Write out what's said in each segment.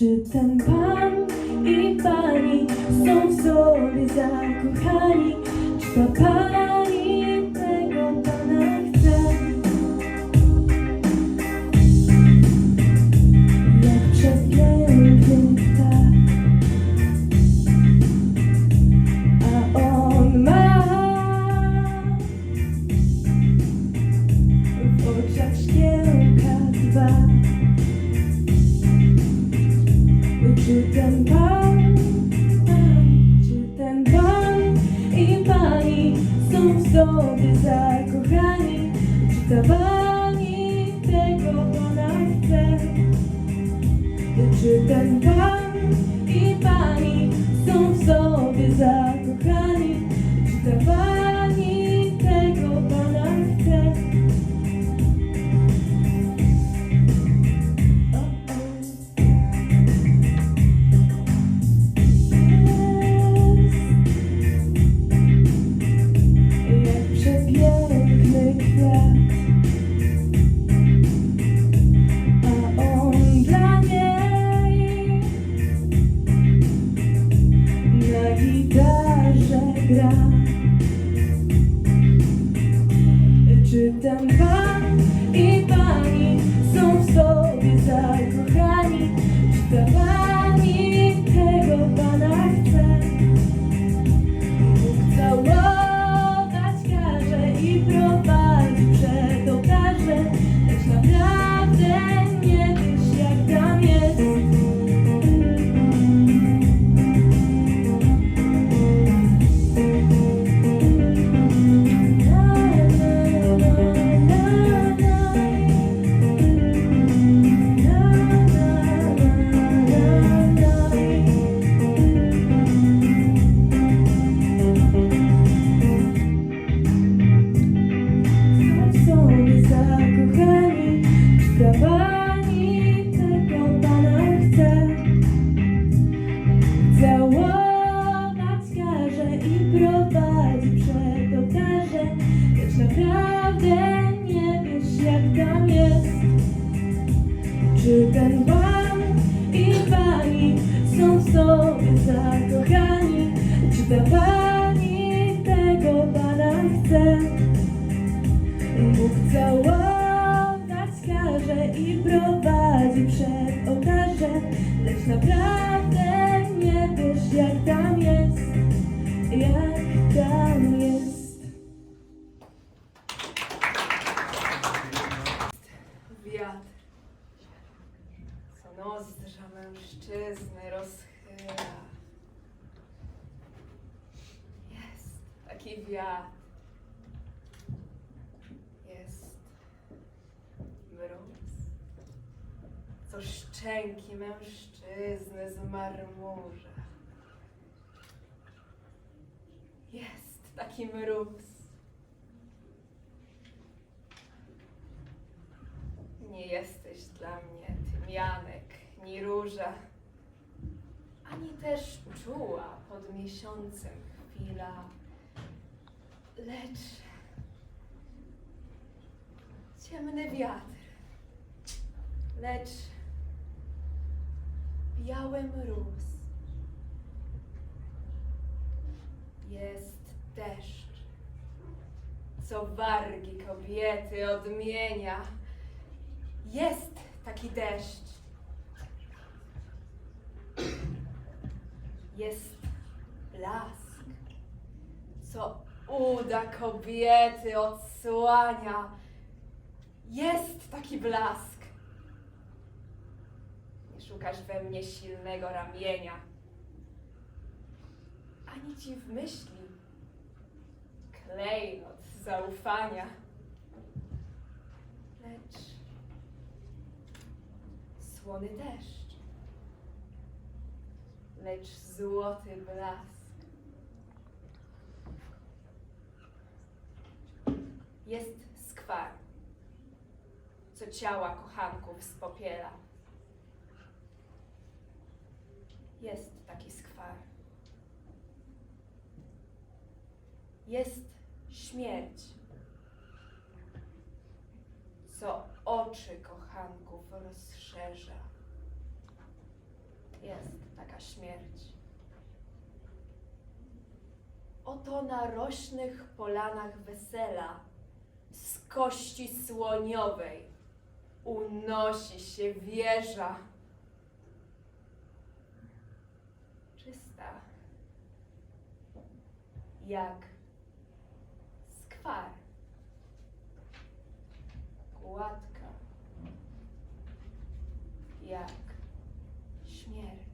Czy ten pan i pani są sobie zakochani? Czy ta Pani tego pana chce? Czy ten pan i pani są w sobie zakochani? Czy ta pani Bóg całować każe i prowadzi przed ołtarze, lecz naprawdę nie wiesz jak tam jest, jak tam jest. Wiatr, co nozdrza mężczyzny rozchyla. Jest taki wiatr. Jest mróz, co szczęki mężczyzny z marmurza. Jest taki mróz. Nie jesteś dla mnie tymianek, ni róża, ani też czuła pod miesiącem chwila, lecz ciemny wiatr, lecz biały mróz. Jest deszcz, co wargi kobiety odmienia. Jest taki deszcz. Jest blask, co uda kobiety odsłania. Jest taki blask. Szukasz we mnie silnego ramienia, ani ci w myśli klejnot zaufania. Lecz słony deszcz, lecz złoty blask. Jest skwar, co ciała kochanków spopiela. Jest taki skwar. Jest śmierć, co oczy kochanków rozszerza. jest taka śmierć. Oto na rośnych polanach wesela z kości słoniowej unosi się wieża. Jak skwar, gładka, jak śmierć.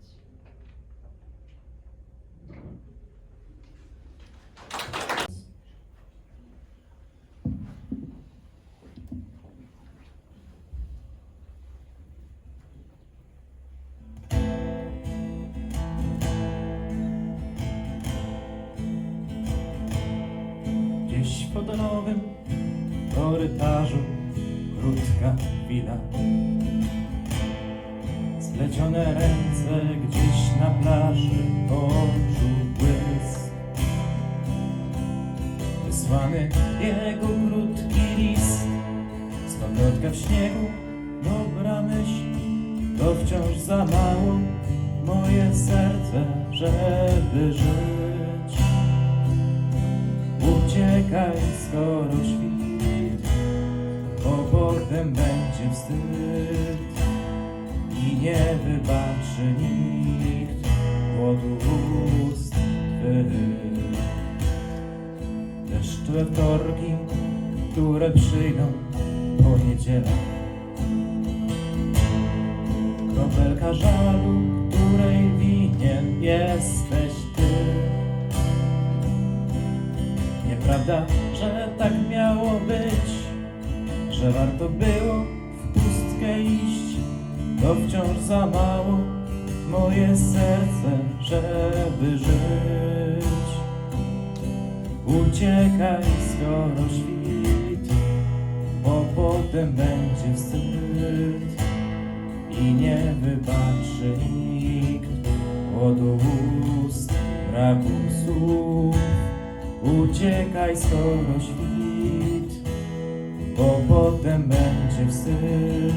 Podolowym korytarzu krótka chwila. Splecione ręce gdzieś na plaży oczu błysk. Wysłany jego krótki list, stokrotka w śniegu, dobra myśl, to wciąż za mało moje serce, żeby żyć. Uciekaj, skoro świt, bo potem będzie wstyd i nie wybaczy nikt głodu ust twych. Deszczwe wtorki, które przyjdą po niedzielach. Kropelka żalu, której winien jesteś ty. Nieprawda, że tak miało być, że warto było w pustkę iść, to wciąż za mało moje serce, żeby żyć. Uciekaj, skoro świt, bo potem będzie wstyd i nie wybaczy nikt głodu ust, braku słów. Uciekaj, skoro świt, bo potem będzie wstyd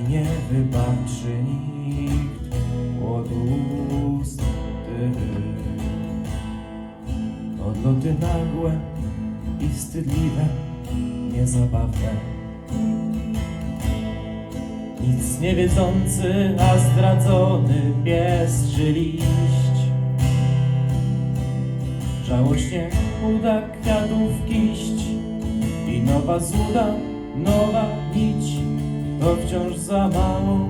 i nie wybaczy nikt głodu ust tych. Odloty nagłe i wstydliwe, niezabawne. Nic nie wiedzący, a zdradzony pies czy liść. Żałośnie uda kwiatów kiść i nowa złuda, nowa nić. To wciąż za mało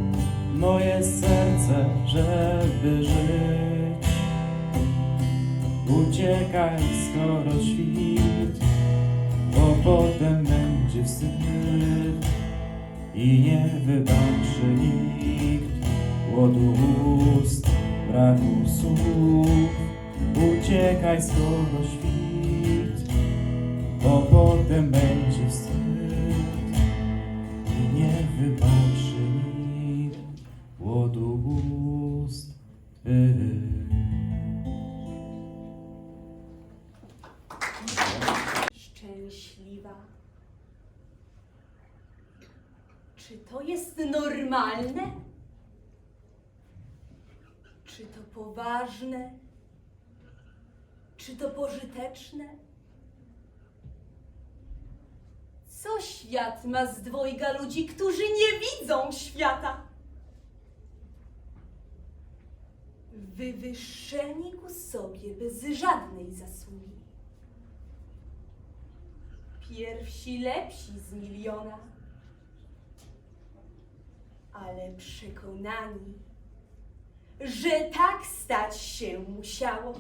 moje serce, żeby żyć. Uciekaj, skoro świt, bo potem będzie wstyd i nie wybaczy nikt głodu ust, braku słów. Uciekaj, skoro świt, bo potem będzie wstyd i nie wybaczy nikt głodu ust. Szczęśliwa. Czy to jest normalne? Czy to poważne? Czy to pożyteczne? Co świat ma z dwojga ludzi, którzy nie widzą świata? Wywyższeni ku sobie bez żadnej zasługi. Pierwsi lepsi z miliona, ale przekonani, że tak stać się musiało.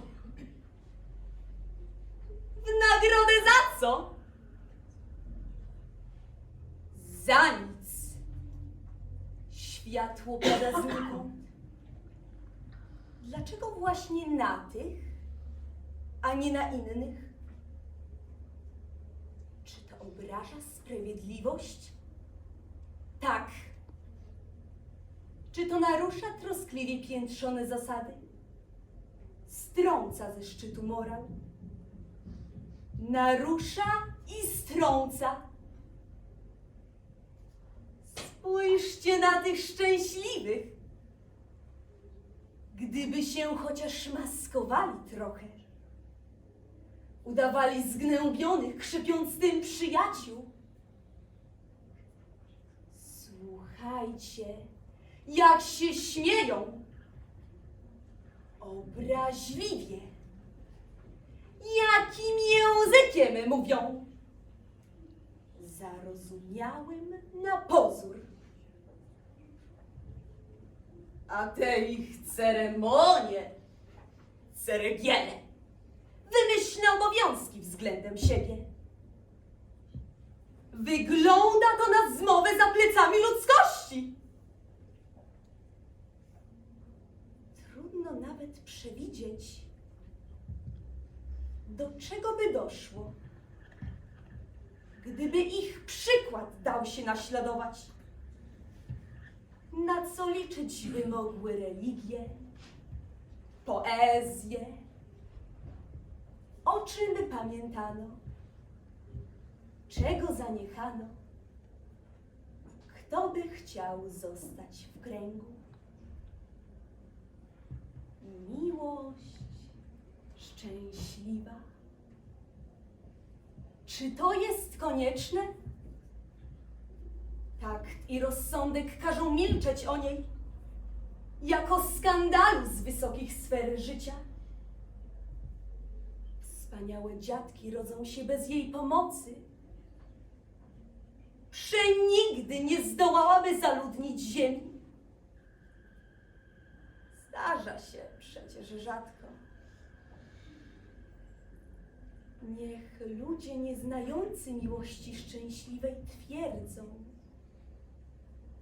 W nagrodę za co? Za nic. Światło pada znikąd. Dlaczego właśnie na tych, a nie na innych? Czy to obraża sprawiedliwość? Tak. Czy to narusza troskliwie piętrzone zasady? Strąca ze szczytu morał? Narusza i strąca. Spójrzcie na tych szczęśliwych. Gdyby się chociaż maskowali trochę, udawali zgnębionych, krzypiąc tym przyjaciół. Słuchajcie, jak się śmieją, obraźliwie, jakim językiem mówią, zarozumiałym na pozór. A te ich ceremonie, ceregiele, wymyślne obowiązki względem siebie. Wygląda to na zmowę za plecami ludzkości. Trudno nawet przewidzieć, do czego by doszło, gdyby ich przykład dał się naśladować. Na co liczyć by mogły religie, poezje, o czym by pamiętano, czego zaniechano, kto by chciał zostać w kręgu. Miłość szczęśliwa. Czy to jest konieczne? Takt i rozsądek każą milczeć o niej, jako skandalu z wysokich sfer życia. Wspaniałe dziadki rodzą się bez jej pomocy. Przenigdy nie zdołałaby zaludnić ziemi. Zdarza się przecież rzadko. Niech ludzie nieznający miłości szczęśliwej twierdzą,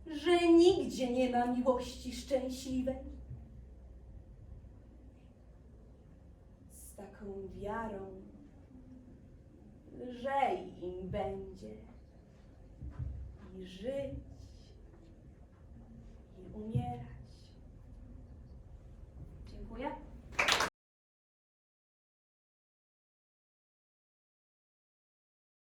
że nigdzie nie ma miłości szczęśliwej. Z taką wiarą lżej im będzie i żyć, i umierać. Dziękuję.